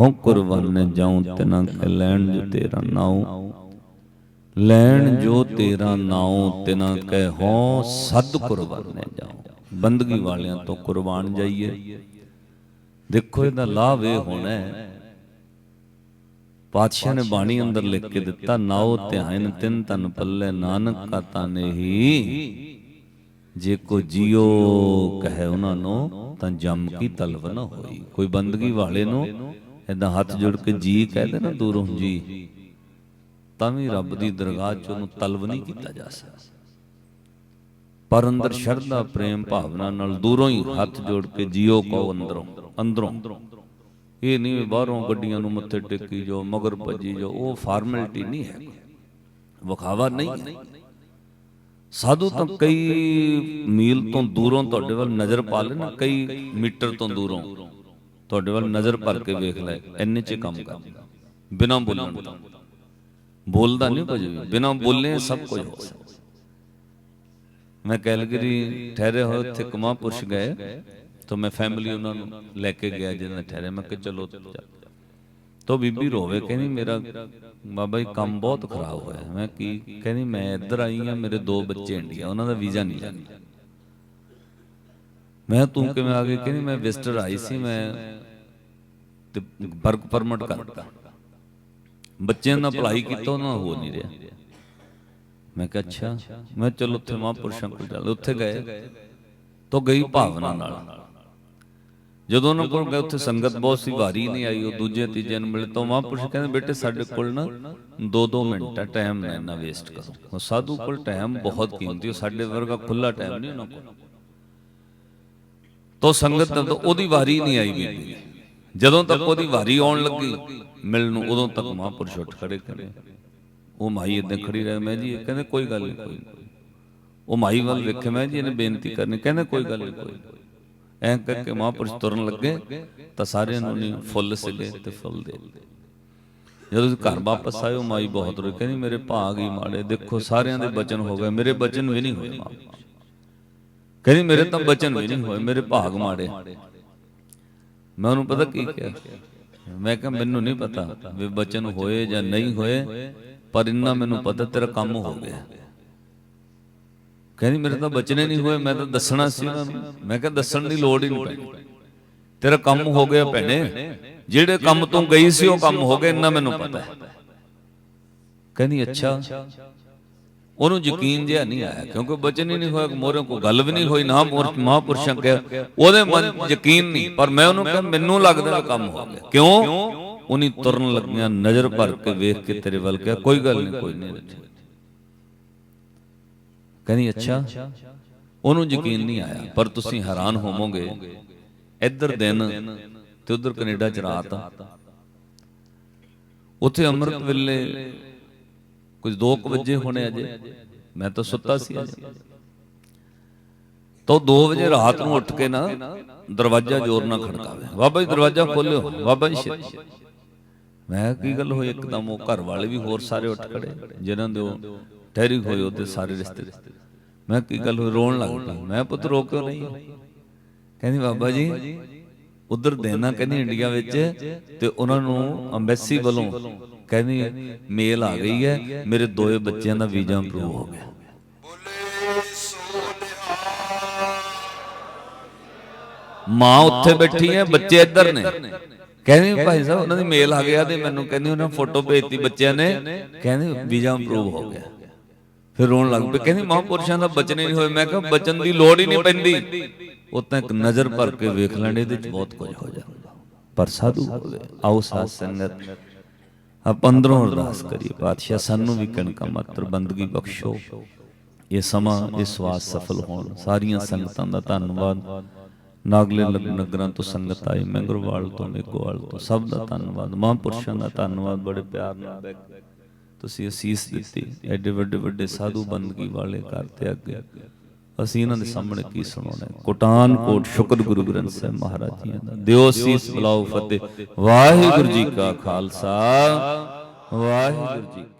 ਹਉ ਕੁਰਬਾਨੇ ਜਾਉ ਤਿਨਾ ਕੈ ਲੈਣ ਜੋ ਤੇਰਾ ਨਾਉ। ਲੈਣ ਜੋ ਤੇਰਾ ਨਾਉ, ਤਿਨਾ ਕੈ ਹਉ ਸਦ ਕੁਰਬਾਨੇ ਜਾਉ। ਬੰਦਗੀ ਵਾਲਿਆਂ ਤੋਂ ਕੁਰਬਾਨ ਜਾਈਏ। ਦੇਖੋ ਇਹਦਾ ਲਾਭ ਇਹ ਹੋਣਾ ਹੈ। ਪਾਤਸ਼ਾਹ ਨੇ ਬਾਣੀ ਅੰਦਰ ਲਿਖ ਕੇ ਦਿੱਤਾ, ਨਾਉ ਧਿਆਨ ਤਿੰਨ ਤਨ ਪੱਲੇ ਨਾਨਕ ਕਾ ਤਾਨੇ ਹੀ ਜੇ ਕੋ ਜਿਉ ਕਹੇ ਉਹਨਾਂ ਨੂੰ, ਤਾਂ ਜਮ ਕੀ ਤਲਬ ਨਾ ਹੋਈ। ਕੋਈ ਬੰਦਗੀ ਵਾਲੇ ਨੂੰ ਏਦਾਂ ਹੱਥ ਜੋੜ ਕੇ ਜੀ ਕਹਦੇ ਨਾ ਦੂਰੋਂ ਜੀ ਤਾਂ ਵੀ ਰੱਬ ਦੀ ਦਰਗਾਹ ਚ ਉਹਨੂੰ ਤਲਬ ਨਹੀਂ ਕੀਤਾ ਜਾ ਸਕਦਾ। ਪਰ ਅੰਦਰ ਸ਼ਰਧਾ ਪ੍ਰੇਮ ਭਾਵਨਾ ਨਾਲ ਦੂਰੋਂ ਹੀ ਹੱਥ ਜੋੜ ਕੇ ਜਿਉ ਕਹੋ ਅੰਦਰੋਂ। ਅੰਦਰੋਂ। ਇਹ ਨਹੀਂ ਬਾਹਰੋਂ ਗੱਡੀਆਂ ਨੂੰ ਮੱਥੇ ਟੇਕੀ ਜੋ ਮਗਰ ਭੱਜੀ ਜੋ ਉਹ ਫਾਰਮੈਲਿਟੀ ਨਹੀਂ ਹੈ ਵਿਖਾਵਾ ਨਹੀਂ। ਹੈ ਸਾਧੂ ਤਾਂ ਕਈ ਮੀਲ ਤੋਂ ਦੂਰੋਂ ਤੁਹਾਡੇ ਵੱਲ ਨਜ਼ਰ ਪਾ ਲੈਣ ਕਈ ਮੀਟਰ ਤੋਂ ਦੂਰੋਂ। ਤੁਹਾਡੇ ਵੱਲ ਨਜ਼ਰ ਭਰ ਕੇ ਵੇਖ ਲੈ ਇੰਨੇ ਚ ਕੰਮ ਕਰ। ਬਿਨਾਂ ਬੋਲਣ ਤੋਂ। ਬੋਲਦਾ ਨਹੀਂ ਕੁਝ ਵੀ ਬਿਨਾਂ ਬੋਲੇ ਸਭ ਕੁਝ। ਹੋ ਸਕਦਾ ਮੈਂ ਕੈਲਗਰੀ ਠਹਿਰੇ ਹੋਏ ਉੱਥੇ ਕਮਾ ਪੁਰਸ਼ ਗਏ ਤਾਂ ਮੈਂ ਫੈਮਿਲੀ ਉਹਨਾਂ ਨੂੰ ਲੈ ਕੇ ਗਿਆ ਜਿਹਨਾਂ ਠਹਿਰੇ। ਮੈਂ ਕਿ ਚਲੋ ਚੱਲ। ਤੋ ਬੀਬੀ ਰੋਵੇ ਕਹਿੰਦੀ ਮੇਰਾ ਬਾਬਾ ਜੀ ਕੰਮ ਬਹੁਤ ਖਰਾਬ ਹੋਇਆ। ਮੈਂ ਕੀ ਕਹਿੰਦੀ ਮੈਂ ਇੱਧਰ ਆਈ ਆ ਮੇਰੇ ਦੋ ਬੱਚੇ ਇੰਡੀਆ ਉਹਨਾਂ ਦਾ ਵੀਜ਼ਾ ਨਹੀਂ ਲੱਗਦਾ। ਮੈਂ ਤੂੰ ਕਿਵੇਂ ਆ ਗਈ? ਕਹਿੰਦੀ ਮੈਂ ਵਿਜ਼ਟਰ ਆਈ ਸੀ ਮੈਂ ਤੇ ਵਰਕ ਪਰਮਿਟ ਕਰਤਾ ਬੱਚਿਆਂ ਦਾ ਭਲਾਈ ਕੀਤਾ ਉਹਨਾਂ ਹੋ ਨਹੀਂ ਰਿਹਾ। ਮੈਂ ਕਿਹਾ ਅੱਛਾ ਮੈਂ ਚਲੋ ਉੱਥੇ ਮਹਾਂਪੁਰਸ਼ਾਂ ਕੋਲ ਚੱਲ ਉੱਥੇ ਗਏ। ਤੋ ਗਈ ਭਾਵਨਾ ਨਾਲ। ਜਦੋਂ ਉਹਨਾਂ ਕੋਲ ਗਏ ਉੱਥੇ ਸੰਗਤ ਬਹੁਤ ਸੀ ਵਾਰੀ ਨਹੀਂ ਆਈ ਉਹ ਦੂਜੇ ਤੀਜੇ ਨੂੰ ਮਿਲੇ ਤਾਂ ਮਹਾਂਪੁਰਸ਼ ਕਹਿੰਦੇ ਬੇਟੇ ਸਾਡੇ ਕੋਲ ਨਾ 2-2 ਮਿੰਟ ਹੈ ਟਾਈਮ ਨਾ ਵੇਸਟ ਕਰੋ। ਉਹ ਸਾਧੂ ਕੋਲ ਟਾਈਮ ਬਹੁਤ ਕੀਮਤੀ ਉਹ ਸਾਡੇ ਵਰਗਾ ਖੁੱਲਾ ਟਾਈਮ ਨਹੀਂ ਉਹਨਾਂ ਕੋਲ। ਤੋ ਸੰਗਤ ਤਾਂ ਉਹਦੀ ਵਾਰੀ ਨਹੀਂ ਆਈ ਬੀਬੀ। ਜਦੋਂ ਤੱਕ ਉਹਦੀ ਵਾਰੀ ਆਉਣ ਲੱਗੀ, ਮਿਲਣ ਨੂੰ ਉਦੋਂ ਤੱਕ ਮਹਾਂਪੁਰਸ਼ ਉੱਠ ਖੜੇ ਕਰੇ। ਉਹ ਮਾਈ ਇਦਾਂ ਖੜੀ ਰਹੇ, ਮੈਂ ਜੀ ਕਹਿੰਦੇ ਕੋਈ ਗੱਲ ਨਹੀਂ, ਕੋਈ ਨਹੀਂ। ਉਹ ਮਾਈ ਵੱਲ ਵੇਖੇ, ਮੈਂ ਜੀ ਇਹਨੇ ਬੇਨਤੀ ਕਰਨੀ, ਕਹਿੰਦੇ ਕੋਈ ਗੱਲ ਨਹੀਂ, ਕੋਈ ਐਂ ਕਰਕੇ ਮਹਾਂਪੁਰਸ਼ ਤੁਰਨ ਲੱਗੇ, ਤਾਂ ਸਾਰਿਆਂ ਨੂੰ ਨਹੀਂ ਫੁੱਲ ਸਿਲੇ ਤੇ ਫੁੱਲ ਦੇ ਜਦੋਂ ਘਰ ਵਾਪਸ ਆਏ, ਉਹ ਮਾਈ ਬਹੁਤ ਰੋਈ, ਕਹਿੰਦੀ ਮੇਰੇ ਭਾਗ ਹੀ ਮਾੜੇ, ਦੇਖੋ ਸਾਰਿਆਂ ਦੇ ਬਚਨ ਹੋ ਗਏ, ਮੇਰੇ ਬਚਨ ਵੀ ਨਹੀਂ ਹੋਏ ਮਾਂ। ਕਹਿੰਦੀ ਮੇਰੇ ਤਾਂ ਬਚਨ ਵੀ ਨਹੀਂ ਹੋਏ ਮੇਰੇ ਭਾਗ ਮਾੜੇ ਮੈਂ ਉਹਨੂੰ ਪਤਾ ਕੀ ਕਿਹਾ? ਮੈਂ ਕਿਹਾ ਮੈਨੂੰ ਨਹੀਂ ਪਤਾ ਵੀ ਬਚਨ ਹੋਏ ਜਾਂ ਨਹੀਂ ਹੋਏ ਪਰ ਇੰਨਾ ਮੈਨੂੰ ਪਤਾ ਤੇਰਾ ਕੰਮ ਹੋ ਗਿਆ। ਕਹਿੰਦੀ ਮੇਰੇ ਤਾਂ ਬਚਨੇ ਨਹੀਂ ਹੋਏ ਮੈਂ ਤਾਂ ਦੱਸਣਾ ਸੀ ਉਹਨਾਂ ਨੂੰ। ਮੈਂ ਕਿਹਾ ਦੱਸਣ ਦੀ ਲੋੜ ਹੀ ਨਹੀਂ ਪੈਣੀ। ਤੇਰਾ ਕੰਮ ਹੋ ਗਿਆ ਭੈਣੇ। ਜਿਹੜੇ ਕੰਮ ਤੋਂ ਗਈ ਸੀ ਉਹ ਕੰਮ ਹੋ ਗਏ ਇੰਨਾ ਮੈਨੂੰ ਪਤਾ। ਹੈ ਕਹਿੰਦੀ ਅੱਛਾ ਉਹਨੂੰ ਯਕੀਨ ਜਿਹਾ ਨਹੀਂ ਆਇਆ ਕਿਉਂਕਿ ਬਚਨ ਹੀ ਨਹੀਂ ਹੋਇਆ ਮੋਰੇ ਕੋ ਗੱਲ ਵੀ ਨਹੀਂ ਹੋਈ ਨਾ ਮੋਰ ਮਹਾਂਪੁਰਸ਼ਾਂ ਕਿਹਾ। ਉਹਦੇ ਮਨ ਯਕੀਨ ਨਹੀਂ ਪਰ ਮੈਂ ਉਹਨੂੰ ਕਿਹਾ ਮੈਨੂੰ ਲੱਗਦਾ ਕੰਮ ਹੋ ਗਿਆ। ਕਿਉਂ? ਉਨੀ ਤੁਰਨ ਲੱਗਿਆ ਨਜ਼ਰ ਭਰ ਕੇ ਵੇਖ ਕੇ ਤੇਰੇ ਵੱਲ ਕਿਹਾ ਕੋਈ ਗੱਲ ਨਹੀਂ ਕੋਈ ਨਹੀਂ ਕਹਿੰਦੀ ਅੱਛਾ ਉਹਨੂੰ ਯਕੀਨ ਨਹੀਂ ਆਇਆ ਪਰ ਤੁਸੀਂ ਹੈਰਾਨ ਹੋਵੋਗੇ। ਇੱਧਰ ਦਿਨ ਤੇ ਉਧਰ ਕੈਨੇਡਾ ਚ ਰਾਤ ਉੱਥੇ ਅੰਮ੍ਰਿਤ ਵੇਲੇ ਕੁਝ 2 ਵਜੇ ਹੋਣੇ ਅਜੇ। ਮੈਂ ਤਾਂ ਸੁੱਤਾ ਸੀ ਅਜੇ। ਤਾਂ 2 ਵਜੇ ਰਾਤ ਨੂੰ ਉੱਠ ਕੇ ਨਾ ਦਰਵਾਜ਼ਾ ਜ਼ੋਰ ਨਾਲ ਖੜਕਾਵੇ ਬਾਬਾ ਜੀ, ਦਰਵਾਜ਼ਾ ਖੋਲਿਓ। ਬਾਬਾ ਜੀ ਮੈਂ ਕੀ ਗੱਲ ਹੋਈ? ਇੱਕਦਮ ਉਹ ਘਰ ਵਾਲੇ ਵੀ ਹੋਰ ਸਾਰੇ ਉੱਠ ਖੜੇ, ਜਿਨ੍ਹਾਂ ਦੇ ਉਹ ਠਹਿਰੀ ਹੋਏ ਉਹਦੇ ਸਾਰੇ ਰਿਸ਼ਤੇ। ਮੈਂ ਕੀ ਗੱਲ ਹੋਈ? ਰੋਣ ਲੱਗ ਪਿਆ। ਮੈਂ ਪੁੱਤ, ਰੋ ਕਿਉਂ ਨਹੀਂ ਕਹਿੰਦੀ, ਬਾਬਾ ਜੀ, ਉਧਰ ਦੇਣਾ ਕਹਿੰਦੀ ਇੰਡੀਆ ਵਿੱਚ ਤੇ ਉਹਨਾਂ ਨੂੰ ਅੰਬੈਸੀ ਵੱਲੋਂ ਕਹਿੰਦੀ ਮੇਲ ਆ ਗਈ ਹੈ, ਮੇਰੇ ਦੋਏ ਬੱਚਿਆਂ ਦਾ ਵੀਜ਼ਾ ਅਪਰੂਵ ਹੋ ਗਿਆ। ਮਾਂ ਉੱਥੇ ਬੈਠੀ ਹੈ, ਬੱਚੇ ਇੱਧਰ ਨੇ। ਕਹਿੰਦੀ, ਭਾਈ ਸਾਹਿਬ, ਉਹਨਾਂ ਦੀ ਮੇਲ ਆ ਗਿਆ ਤੇ ਮੈਨੂੰ ਕਹਿੰਦੀ ਉਹਨਾਂ ਫੋਟੋ ਭੇਜਤੀ ਬੱਚਿਆਂ ਨੇ। ਕਹਿੰਦੇ, ਵੀਜ਼ਾ ਅਪਰੂਵ ਹੋ ਗਿਆ। ਫਿਰ ਰੋਣ ਲੱਗ ਪਈ, ਕਹਿੰਦੀ, ਮਹਾਂਪੁਰਸ਼ਾਂ ਦਾ ਬਚਨ ਨਹੀਂ ਹੋਏ। ਮੈਂ ਕਿਹਾ, ਬਚਨ ਦੀ ਲੋੜ ਹੀ ਨਹੀਂ ਪੈਂਦੀ। ਉਹ ਤਾਂ ਇੱਕ ਨਜ਼ਰ ਭਰ ਕੇ ਵੇਖ ਲੈਣ, ਇਹਦੇ ਬਹੁਤ ਕੁਝ ਹੋ ਜਾਂਦਾ। ਪਰ ਸਾਧੂ ਹੋਵੇ ਆਓ ਸਾਧ ਸੰਗਤ। ਆਪਾਂ ਅੰਦਰੋਂ ਅਰਦਾਸ ਕਰੀਏ ਪਾਤਸ਼ਾਹ ਸਾਨੂੰ ਵੀ ਕਣਕਾਂ ਮਾਤਰ ਬੰਦਗੀ ਬਖਸ਼ੋ। ਇਹ ਸਮਾਂ ਇਹ ਸਵਾਸ ਸਫਲ ਹੋਣ। ਸਾਰੀਆਂ ਸੰਗਤਾਂ ਦਾ ਧੰਨਵਾਦ। ਨਾਗਲੇ ਨਗਰਾਂ ਤੋਂ ਸੰਗਤ ਆਈ ਮੈਂਗਰਵਾਲ ਤੋਂ ਮੇਗੋਵਾਲ ਤੋਂ ਸਭ ਦਾ ਧੰਨਵਾਦ। ਮਹਾਂਪੁਰਸ਼ਾਂ ਦਾ ਧੰਨਵਾਦ। ਬੜੇ ਪਿਆਰ ਨਾਲ ਤੁਸੀਂ ਅਸੀਸ ਦਿੱਤੀ। ਐਡੇ ਵੱਡੇ ਵੱਡੇ ਸਾਧੂ ਬੰਦਗੀ ਵਾਲੇ ਘਰ ਤੇ ਅੱਗੇ। ਅਸੀਂ ਇਹਨਾਂ ਦੇ ਸਾਹਮਣੇ ਕੀ ਸੁਣਾਉਣਾ? ਕੋਟਾਨ ਕੋਟ ਸ਼ੁਕਰ ਗੁਰੂ ਗ੍ਰੰਥ ਸਾਹਿਬ ਮਹਾਰਾਜ ਜੀ ਦਾ। ਦਿਓ ਸੀਸ ਬਲਾਉ ਫਤਿਹ। ਵਾਹਿਗੁਰੂ ਜੀ ਕਾ ਖਾਲਸਾ। ਵਾਹਿਗੁਰੂ ਜੀ